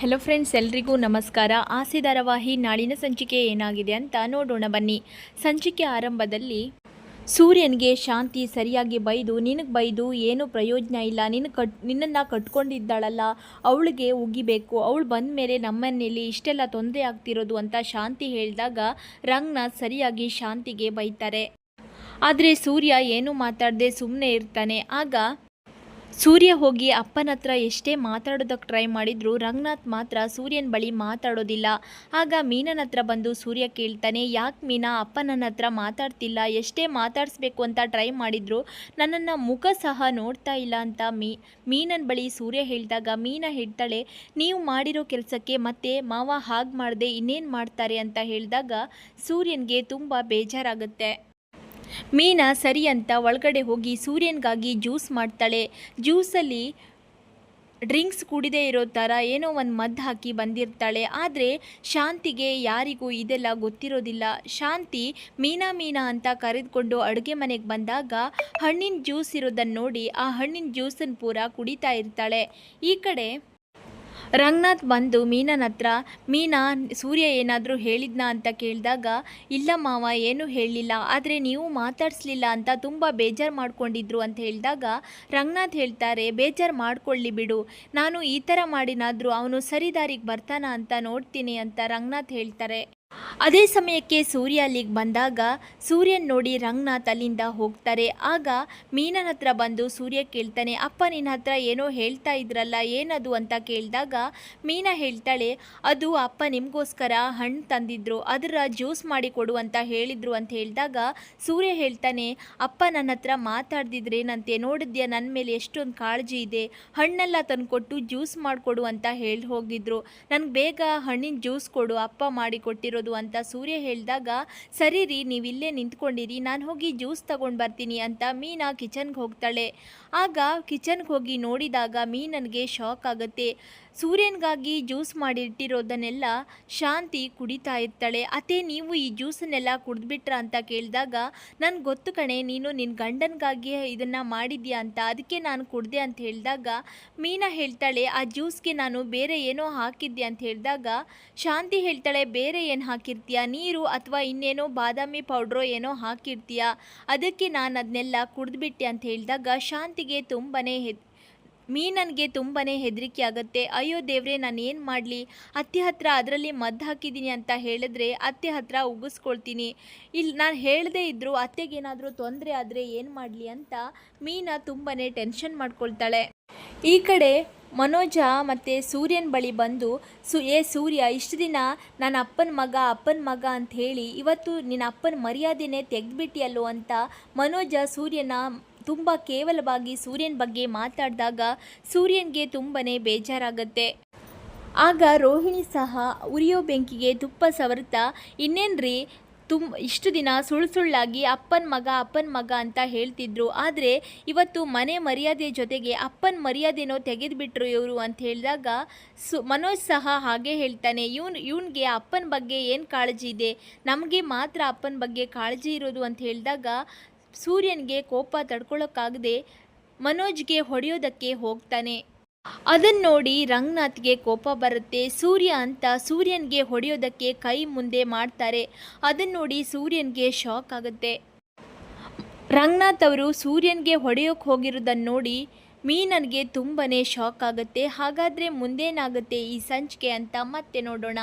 Hello friends ಎಲ್ರಿಗೂ ನಮಸ್ಕಾರ. ಆಸೆ ಧಾರಾವಾಹಿ ನಾಳಿನ ಸಂಚಿಕೆ ಏನಾಗಿದೆ ಅಂತ ನೋಡೋಣ ಬನ್ನಿ. ಸಂಚಿಕೆ ಆರಂಭದಲ್ಲಿ ಸೂರ್ಯನಿಗೆ ಶಾಂತಿ ಸರಿಯಾಗಿ ಬೈದು, ನಿನಗೆ ಬೈದು, ಏನೂ ಪ್ರಯೋಜನ ಇಲ್ಲ ನಿನ್ನ ಕಟ್, ನಿನ್ನನ್ನು ಕಟ್ಕೊಂಡಿದ್ದಾಳಲ್ಲ, ಅವಳಿಗೆ ಉಗಿಬೇಕು, ಅವಳು ಬಂದ ಮೇಲೆ ನಮ್ಮನೇಲಿ ಇಷ್ಟೆಲ್ಲ ತೊಂದರೆ ಆಗ್ತಿರೋದು ಅಂತ ಶಾಂತಿ ಹೇಳಿದಾಗ ರಂಗ್ನ ಸರಿಯಾಗಿ ಶಾಂತಿಗೆ ಬೈತಾರೆ. ಆದರೆ ಸೂರ್ಯ ಏನೂ ಮಾತಾಡದೆ ಸುಮ್ಮನೆ ಇರ್ತಾನೆ. ಆಗ ಸೂರ್ಯ ಹೋಗಿ ಅಪ್ಪನ ಹತ್ರ ಎಷ್ಟೇ ಮಾತಾಡೋದಕ್ಕೆ ಟ್ರೈ ಮಾಡಿದ್ರು, ರಂಗನಾಥ್ ಮಾತ್ರ ಸೂರ್ಯನ ಬಳಿ ಮಾತಾಡೋದಿಲ್ಲ. ಆಗ ಮೀನನ ಹತ್ರ ಬಂದು ಸೂರ್ಯ ಕೇಳ್ತಾನೆ, ಯಾಕೆ ಮೀನಾ ಅಪ್ಪ ಹತ್ರ ಮಾತಾಡ್ತಿಲ್ಲ, ಎಷ್ಟೇ ಮಾತಾಡಿಸ್ಬೇಕು ಅಂತ ಟ್ರೈ ಮಾಡಿದ್ರು, ನನ್ನನ್ನು ಮುಖ ಸಹ ನೋಡ್ತಾ ಇಲ್ಲ ಅಂತ ಮೀ, ಮೀನನ ಬಳಿ ಸೂರ್ಯ ಹೇಳಿದಾಗ ಮೀನ ಹೇಳ್ತಾಳೆ, ನೀವು ಮಾಡಿರೋ ಕೆಲಸಕ್ಕೆ ಮತ್ತೆ ಮಾವ ಹಾಗೆ ಮಾಡದೆ ಇನ್ನೇನು ಮಾಡ್ತಾರೆ? ಅಂತ ಹೇಳಿದಾಗ ಸೂರ್ಯನಿಗೆ ತುಂಬ ಬೇಜಾರಾಗುತ್ತೆ. ಮೀನಾ ಸರಿ ಅಂತ ಒಳಗಡೆ ಹೋಗಿ ಸೂರ್ಯನಿಗಾಗಿ ಜ್ಯೂಸ್ ಮಾಡ್ತಾಳೆ. ಜ್ಯೂಸಲ್ಲಿ ಡ್ರಿಂಕ್ಸ್ ಕುಡಿದೇ ಇರೋ ಥರ ಏನೋ ಒಂದು ಮದ್ದು ಹಾಕಿ ಬಂದಿರ್ತಾಳೆ. ಆದರೆ ಶಾಂತಿಗೆ ಯಾರಿಗೂ ಇದೆಲ್ಲ ಗೊತ್ತಿರೋದಿಲ್ಲ. ಶಾಂತಿ ಮೀನಾ ಮೀನಾ ಅಂತ ಕರೆದುಕೊಂಡು ಅಡುಗೆ ಮನೆಗೆ ಬಂದಾಗ ಹಣ್ಣಿನ ಜ್ಯೂಸ್ ಇರೋದನ್ನು ನೋಡಿ ಆ ಹಣ್ಣಿನ ಜ್ಯೂಸನ್ನು ಪೂರ ಕುಡಿತಾ ಇರ್ತಾಳೆ. ಈ ಕಡೆ ರಂಗನಾಥ್ ಬಂದು ಮೀನನ ಹತ್ರ, ಮೀನಾ, ಸೂರ್ಯ ಏನಾದರೂ ಹೇಳಿದ್ನಾ ಅಂತ ಕೇಳಿದಾಗ, ಇಲ್ಲ ಮಾವ, ಏನೂ ಹೇಳಲಿಲ್ಲ ಆದರೆ ನೀವು ಮಾತಾಡಿಸ್ಲಿಲ್ಲ ಅಂತ ತುಂಬ ಬೇಜಾರು ಮಾಡ್ಕೊಂಡಿದ್ರು ಅಂತ ಹೇಳಿದಾಗ, ರಂಗನಾಥ್ ಹೇಳ್ತಾರೆ, ಬೇಜಾರು ಮಾಡ್ಕೊಳ್ಳಿ ಬಿಡು. ನಾನು ಈ ಥರ ಮಾಡಿನಾದರೂ ಅವನು ಸರಿದಾರಿಗೆ ಬರ್ತಾನ ಅಂತ ನೋಡ್ತೀನಿ ಅಂತ ರಂಗನಾಥ್ ಹೇಳ್ತಾರೆ. ಅದೇ ಸಮಯಕ್ಕೆ ಸೂರ್ಯ ಅಲ್ಲಿಗೆ ಬಂದಾಗ ಸೂರ್ಯನ್ ನೋಡಿ ರಂಗನಾಥ್ ಅಲ್ಲಿಂದ ಹೋಗ್ತಾರೆ. ಆಗ ಮೀನನ ಹತ್ರ ಬಂದು ಸೂರ್ಯ ಕೇಳ್ತಾನೆ, ಅಪ್ಪ, ನಿನ್ನ ಹತ್ರ ಏನೋ ಹೇಳ್ತಾ ಇದ್ರಲ್ಲ, ಏನದು? ಅಂತ ಕೇಳಿದಾಗ ಮೀನಾ ಹೇಳ್ತಾಳೆ, ಅದು ಅಪ್ಪ ನಿಮಗೋಸ್ಕರ ಹಣ್ಣು ತಂದಿದ್ರು, ಅದರ ಜ್ಯೂಸ್ ಮಾಡಿ ಕೊಡು ಅಂತ ಹೇಳಿದ್ರು ಅಂತ ಹೇಳಿದಾಗ ಸೂರ್ಯ ಹೇಳ್ತಾನೆ, ಅಪ್ಪ, ನನ್ನ ಹತ್ರ ಮಾತಾಡ್ದಿದ್ರೇನಂತೆ? ನೋಡಿದ್ಯಾ ನನ್ನ ಮೇಲೆ ಎಷ್ಟೊಂದು ಕಾಳಜಿ ಇದೆ. ಹಣ್ಣೆಲ್ಲ ತಂದುಕೊಟ್ಟು ಜ್ಯೂಸ್ ಮಾಡಿಕೊಡು ಅಂತ ಹೇಳಿ ಹೋಗಿದ್ರು. ನನಗೆ ಬೇಗ ಹಣ್ಣಿನ ಜ್ಯೂಸ್ ಕೊಡು, ಅಪ್ಪ ಮಾಡಿ ಅಂತ ಸೂರ್ಯ ಹೇಳಿದಾಗ, ಸರಿ ರೀ, ನೀವಿಲ್ಲೇ ನಿಂತ್ಕೊಂಡಿರಿ, ನಾನು ಹೋಗಿ ಜ್ಯೂಸ್ ತಗೊಂಡು ಬರ್ತೀನಿ ಅಂತ ಮೀನಾ ಕಿಚನ್ಗೆ ಹೋಗ್ತಾಳೆ. ಆಗ ಕಿಚನ್ಗೆ ಹೋಗಿ ನೋಡಿದಾಗ ಮೀನನಿಗೆ ಶಾಕ್ ಆಗುತ್ತೆ. ಸೂರ್ಯನಿಗಾಗಿ ಜ್ಯೂಸ್ ಮಾಡಿಟ್ಟಿರೋದನ್ನೆಲ್ಲ ಶಾಂತಿ ಕುಡಿತಾ ಇರ್ತಾಳೆ. ಅತ್ತೆ, ನೀವು ಈ ಜ್ಯೂಸನ್ನೆಲ್ಲ ಕುಡಿದ್ಬಿಟ್ರ ಅಂತ ಕೇಳಿದಾಗ, ನನಗೆ ಗೊತ್ತು ಕಣೆ, ನೀನು ನಿನ್ನ ಗಂಡನಿಗಾಗಿ ಇದನ್ನು ಮಾಡಿದ್ಯಾ ಅಂತ ಅದಕ್ಕೆ ನಾನು ಕುಡ್ದೆ ಅಂತ ಹೇಳಿದಾಗ ಮೀನಾ ಹೇಳ್ತಾಳೆ, ಆ ಜ್ಯೂಸ್ಗೆ ನಾನು ಬೇರೆ ಏನೋ ಹಾಕಿದ್ದೆ ಅಂತ ಹೇಳಿದಾಗ, ಶಾಂತಿ ಹೇಳ್ತಾಳೆ, ಬೇರೆ ಏನು ಹಾಕಿರ್ತೀಯ? ನೀರು ಅಥವಾ ಇನ್ನೇನೋ ಬಾದಾಮಿ ಪೌಡ್ರೋ ಏನೋ ಹಾಕಿರ್ತೀಯ? ಅದಕ್ಕೆ ನಾನು ಅದನ್ನೆಲ್ಲ ಕುಡಿದ್ಬಿಟ್ಟೆ ಅಂತ ಹೇಳಿದಾಗ ಶಾಂತಿಗೆ ತುಂಬನೇ ಹೆದ್, ಮೀನನ್ಗೆ ತುಂಬಾ ಹೆದರಿಕೆ ಆಗುತ್ತೆ. ಅಯ್ಯೋ ದೇವ್ರೆ ನಾನು ಏನು ಮಾಡಲಿ? ಅತ್ತೆ ಹತ್ರ ಅದರಲ್ಲಿ ಮದ್ದು ಹಾಕಿದ್ದೀನಿ ಅಂತ ಹೇಳಿದ್ರೆ ಅತ್ತೆ ಹತ್ರ ಉಗಿಸ್ಕೊಳ್ತೀನಿ. ಇಲ್ಲಿ ನಾನು ಹೇಳದೇ ಇದ್ದರೂ ಅತ್ತೆಗೇನಾದರೂ ತೊಂದರೆ ಆದರೆ ಏನು ಮಾಡಲಿ? ಅಂತ ಮೀನ ತುಂಬಾ ಟೆನ್ಷನ್ ಮಾಡ್ಕೊಳ್ತಾಳೆ. ಈ ಕಡೆ ಮನೋಜ ಮತ್ತು ಸೂರ್ಯನ ಬಳಿ ಬಂದು, ಸು, ಏ ಸೂರ್ಯ, ಇಷ್ಟು ದಿನ ನನ್ನ ಅಪ್ಪನ ಮಗ ಅಪ್ಪನ ಮಗ ಅಂತ ಹೇಳಿ ಇವತ್ತು ನಿನ್ನ ಅಪ್ಪನ ಮರ್ಯಾದೆನೇ ತೆಗೆದ್ಬಿಟ್ಟಿಯಲ್ಲೋ ಅಂತ ಮನೋಜ ಸೂರ್ಯನ ತುಂಬ ಕೇವಲವಾಗಿ ಸೂರ್ಯನ ಬಗ್ಗೆ ಮಾತಾಡಿದಾಗ ಸೂರ್ಯನಿಗೆ ತುಂಬಾ ಬೇಜಾರಾಗುತ್ತೆ. ಆಗ ರೋಹಿಣಿ ಸಹ ಉರಿಯೋ ಬೆಂಕಿಗೆ ತುಪ್ಪ ಸವರ್ತಾ ಇನ್ನೇನ್ರಿ ತುಂಬ ಇಷ್ಟು ದಿನ ಸುಳ್ಳು ಸುಳ್ಳಾಗಿ ಅಪ್ಪನ ಮಗ ಅಪ್ಪನ ಮಗ ಅಂತ ಹೇಳ್ತಿದ್ರು. ಆದರೆ ಇವತ್ತು ಮನೆ ಮರ್ಯಾದೆ ಜೊತೆಗೆ ಅಪ್ಪನ ಮರ್ಯಾದೆನೋ ತೆಗೆದುಬಿಟ್ರು ಇವರು ಅಂತ ಹೇಳಿದಾಗ ಸು ಮನೋಜ್ ಸಹ ಹಾಗೆ ಹೇಳ್ತಾನೆ. ಇವನು, ಇವನಿಗೆ ಅಪ್ಪನ ಬಗ್ಗೆ ಏನು ಕಾಳಜಿ ಇದೆ? ನಮಗೆ ಮಾತ್ರ ಅಪ್ಪನ ಬಗ್ಗೆ ಕಾಳಜಿ ಇರೋದು ಅಂತ ಹೇಳಿದಾಗ ಸೂರ್ಯನಿಗೆ ಕೋಪ ತಡ್ಕೊಳ್ಳೋಕ್ಕಾಗದೆ ಮನೋಜ್ಗೆ ಹೊಡೆಯೋದಕ್ಕೆ ಹೋಗ್ತಾನೆ. ಅದನ್ನು ನೋಡಿ ರಂಗನಾಥ್ಗೆ ಕೋಪ ಬರುತ್ತೆ. ಸೂರ್ಯ ಅಂತ ಸೂರ್ಯನಿಗೆ ಹೊಡೆಯೋದಕ್ಕೆ ಕೈ ಮುಂದೆ ಮಾಡ್ತಾರೆ. ಅದನ್ನು ನೋಡಿ ಸೂರ್ಯನಿಗೆ ಶಾಕ್ ಆಗುತ್ತೆ. ರಂಗನಾಥ್ ಅವರು ಸೂರ್ಯನಿಗೆ ಹೊಡೆಯೋಕೆ ಹೋಗಿರೋದನ್ನು ನೋಡಿ ಮೀನನ್ಗೆ ತುಂಬಾ ಶಾಕ್ ಆಗುತ್ತೆ. ಹಾಗಾದರೆ ಮುಂದೇನಾಗುತ್ತೆ ಈ ಸಂಚಿಕೆ ಅಂತ ಮತ್ತೆ ನೋಡೋಣ.